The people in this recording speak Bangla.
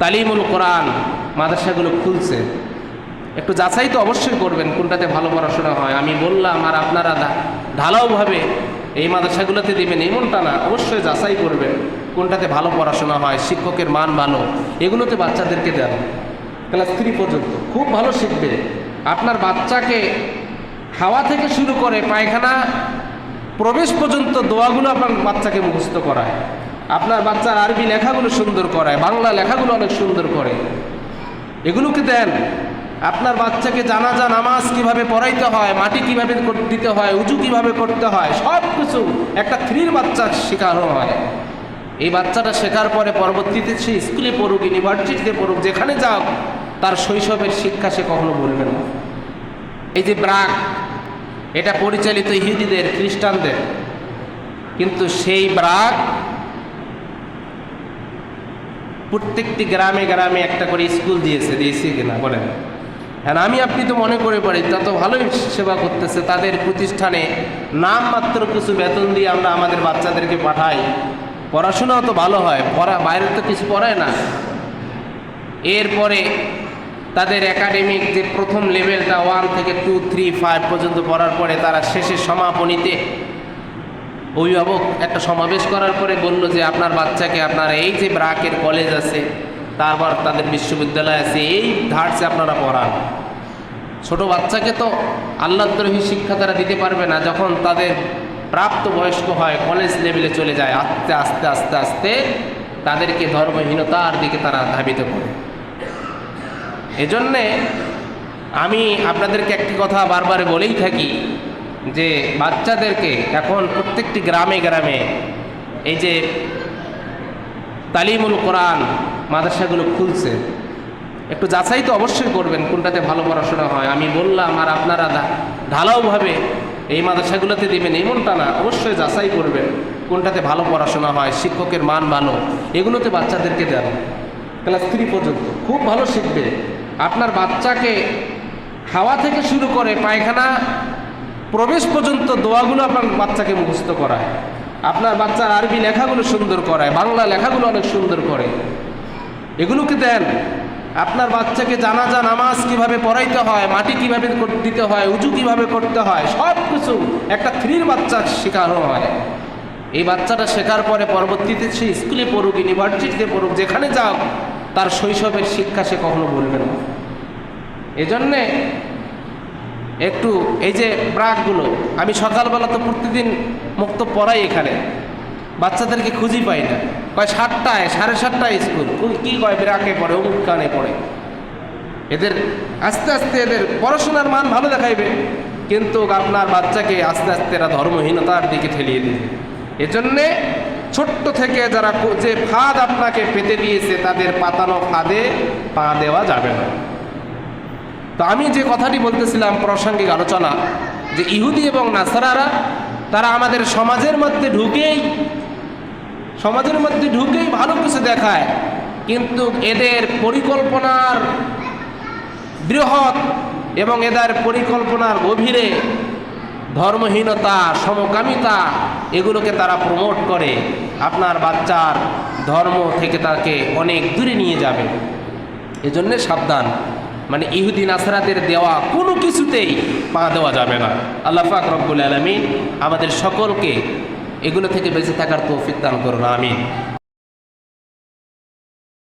তালিমুল কোরআন মাদ্রাসাগুলো খুলছে। একটু যাচাই তো অবশ্যই করবেন কোনটাতে ভালো পড়াশোনা হয়। আমি বললাম, আর আপনারা ঢালাওভাবে এই মাদ্রাসাগুলোতে দিবেন এমনটা না, অবশ্যই যাচাই করবেন কোনটাতে ভালো পড়াশোনা হয়, শিক্ষকের মান ভালো, এগুলোতে বাচ্চাদেরকে দেন। ক্লাস থ্রি পর্যন্ত। খুব ভালো শিখবে। আপনার বাচ্চাকে খাওয়া থেকে শুরু করে পায়খানা প্রবেশ পর্যন্ত দোয়াগুলো আপনার বাচ্চাকে মুখস্থ করায়। আপনার বাচ্চার আরবি লেখাগুলো সুন্দর করায়, বাংলা লেখাগুলো অনেক সুন্দর করে। এগুলোকে দেন, আপনার বাচ্চাকে জানাজা, নামাজ কীভাবে পড়াইতে হয়, মাটি কীভাবে দিতে হয় উঁচু কীভাবে করতে হয় সব কিছু একটা থ্রির বাচ্চা শেখানো হয়। এই বাচ্চাটা শেখার পরে পরবর্তীতে সে স্কুলে পড়ুক, ইউনিভার্সিটিতে পড়ুক, যেখানে যাক, তার শৈশবের শিক্ষা সে কখনো বলবে না। এই যে ব্রাক এটা পরিচালিত ইহুদিদের, খ্রিস্টানদের। কিন্তু সেই ব্রাক প্রত্যেকটি গ্রামে গ্রামে একটা করে স্কুল দিয়েছে দিয়েছে কিনা বলেন। হ্যাঁ আমি আপনি তো মনে করে পারি তা তো ভালোই সেবা করতেছে, তাদের প্রতিষ্ঠানে নামমাত্র কিছু বেতন দিয়ে আমরা আমাদের বাচ্চাদেরকে পাঠাই। পড়াশোনাও তো ভালো হয়, পড়া, বাইরে তো কিছু পড়ায় না। এরপরে তাদের একাডেমিক যে প্রথম লেভেলটা ওয়ান থেকে টু থ্রি ফাইভ পর্যন্ত পড়ার পরে তারা শেষে সমাপনীতে অভিভাবক একটা সমাবেশ করার পরে বলল যে আপনার বাচ্চাকে আপনার এই যে ব্রাকের কলেজ আছে, তারপর তাদের বিশ্ববিদ্যালয় আছে, এই ধারসে আপনারা পড়ান। ছোট বাচ্চাকে তো আল্লাহদ্রোহী শিক্ষা তারা দিতে পারবে না, যখন তাদের প্রাপ্ত বয়স্ক হয় কলেজ লেভেলে চলে যায়, আস্তে আস্তে আস্তে আস্তে তাদেরকে ধর্মহীনতার দিকে তারা ধাবিত করে। এজন্যে আমি আপনাদেরকে একটি কথা বারবার বলেই থাকি যে বাচ্চাদেরকে এখন প্রত্যেকটি গ্রামে গ্রামে এই যে তালিমুল কোরআন মাদ্রাসাগুলো খুলছে, একটু যাচাই তো অবশ্যই করবেন কোনটাতে ভালো পড়াশোনা হয়। আমি বললাম, আর আপনারা ঢালাওভাবে এই মাদ্রাসাগুলোতে দেবেন, এমনটা না, অবশ্যই যাচাই করবেন কোনটাতে ভালো পড়াশোনা হয়, শিক্ষকের মান ভালো, এগুলোতে বাচ্চাদেরকে দেন। ক্লাস থ্রি পর্যন্ত, খুব ভালো শিখবে। আপনার বাচ্চাকে খাওয়া থেকে শুরু করে পায়খানা প্রবেশ পর্যন্ত দোয়াগুলো আপনার বাচ্চাকে মুখস্থ করায়। আপনার বাচ্চার আরবি লেখাগুলো সুন্দর করায়, বাংলা লেখাগুলো অনেক সুন্দর করে। এগুলোকে দেন, আপনার বাচ্চাকে জানাজা, নামাজ কীভাবে পড়াইতে হয়, মাটি কীভাবে দিতে হয় উঁচু কীভাবে করতে হয়, সব কিছু একটা থ্রির বাচ্চা শেখানো হয়। এই বাচ্চাটা শেখার পরে পরবর্তীতে সে স্কুলে পড়ুক, ইউনিভার্সিটিতে পড়ুক, যেখানে যাক, তার শৈশবের শিক্ষা সে কখনো বলবে না। এজন্যে একটু এই যে ব্রাকগুলো আমি সকালবেলা তো প্রতিদিন মুক্ত পড়াই এখানে। বাচ্চাদেরকে খুঁজি পাই না। কয় সাতটায়, সাড়ে সাতটায় স্কুল। কি কয়, ব্রাকে পড়ে, অমুক কানে পড়ে। এদের, আস্তে আস্তে এদের পড়াশোনার মান ভালো দেখাইবে। কিন্তু আপনার বাচ্চাকে আস্তে আস্তে এরা ধর্মহীনতার দিকে ঠেলিয়ে দিবে। এজন্যে ছোট্ট থেকে যারা যে ফাঁদ আপনাকে পেতে দিয়েছে, তাদের পাতানো ফাঁদে পা দেওয়া যাবে না। তো আমি যে কথাটি বলতেছিলাম প্রাসঙ্গিক আলোচনা, যে ইহুদি এবং নাসারারা, তারা আমাদের সমাজের মধ্যে ঢুকেই, সমাজের মধ্যে ঢুকেই ভালো কিছু দেখায়, কিন্তু এদের পরিকল্পনার বৃহৎ এবং এদের পরিকল্পনার গভীরে ধর্মহীনতা, সমকামিতা, এগুলোকে তারা প্রমোট করে, আপনার বাচ্চার ধর্ম থেকে তাকে অনেক দূরে নিয়ে যাবে। এজন্যে সাবধান। মানে ইহুদিন আসরাতের দেওয়া কোনো কিছুতেই পা দেওয়া যাবে না। আল্লাহ পাক রব্বুল আলমিন আমাদের সকলকে এগুলো থেকে বেঁচে থাকার তৌফিক দান করুন, আমিন।